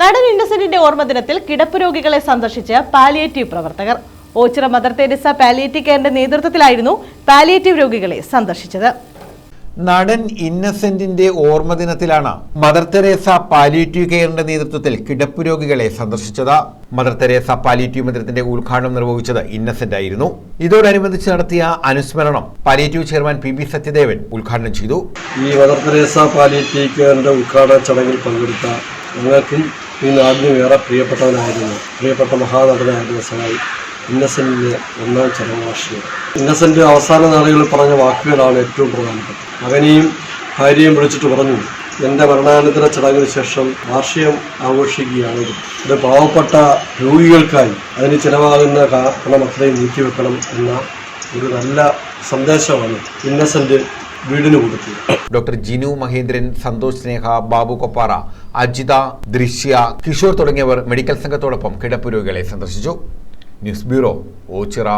നടൻ ഇന്നസെന്റിന്റെ ഓർമ്മദിനത്തിൽ കിടപ്പ് രോഗികളെ സന്ദർശിച്ച് പാലിയേറ്റീവ് പ്രവർത്തകർ. ഓച്ചിറ മദർ തെരേസ പാലിയേറ്റീവ് കെയറിന്റെ നേതൃത്വത്തിലായിരുന്നു പാലിയേറ്റീവ് രോഗികളെ സന്ദർശിച്ചത്. നടൻ ഇന്നസെന്റിന്റെ ഓർമ്മദിനത്തിലാണ് മദർ തെരേസ പാലിയേറ്റീവ് കെയറിന്റെ നേതൃത്വത്തിൽ കിടപ്പ് രോഗികളെ സന്ദർശിച്ചത്. മദർ തെരേസ പാലിയേറ്റീവ് മന്ദിരത്തിന്റെ ഉദ്ഘാടനം നിർവഹിച്ചത് ഇന്നസെന്റ് ആയിരുന്നു. ഇതോടനുബന്ധിച്ച് നടത്തിയ അനുസ്മരണം palliative chairman P B Sathyadevan ഉദ്ഘാടനം ചെയ്തു. ഈ മദർ തെരേസ പാലിയേറ്റീവ് കെയറിന്റെ ഉദ്ഘാടന ചടങ്ങിൽ പങ്കെടുത്ത ഞങ്ങൾക്കും ഈ നാടിനും ഏറെ പ്രിയപ്പെട്ടവനായിരുന്നു. പ്രിയപ്പെട്ട മഹാനടനായിരുന്നു സഹായി ഇന്നസെന്റിന്റെ ഒന്നാം ചരമവാർഷികം. ഇന്നസെന്റ് അവസാന നാളുകളിൽ പറഞ്ഞ വാക്കുകളാണ് ഏറ്റവും പ്രധാനപ്പെട്ടത്. മകനെയും ഭാര്യയും വിളിച്ചിട്ട് പറഞ്ഞു എന്റെ മരണാനന്തര ചടങ്ങിന് ശേഷം വാർഷികം ആഘോഷിക്കുകയാണ് അത് പാവപ്പെട്ട രോഗികൾക്കായി അതിന് ചിലവാകുന്ന കാരണം അത്രയും നീക്കിവെക്കണം എന്ന ഒരു നല്ല സന്ദേശമാണ് ഇന്നസെന്റ് വീടിന് കൊടുത്തു. ഡോക്ടർ ജിനു മഹേന്ദ്രൻ സന്തോഷ് സ്നേഹ ബാബു കൊപ്പാറ അജിത ദൃശ്യ കിഷോർ തുടങ്ങിയവർ മെഡിക്കൽ സംഘത്തോടൊപ്പം കിടപ്പ് രോഗികളെ സന്ദർശിച്ചു. News bureau Ochira.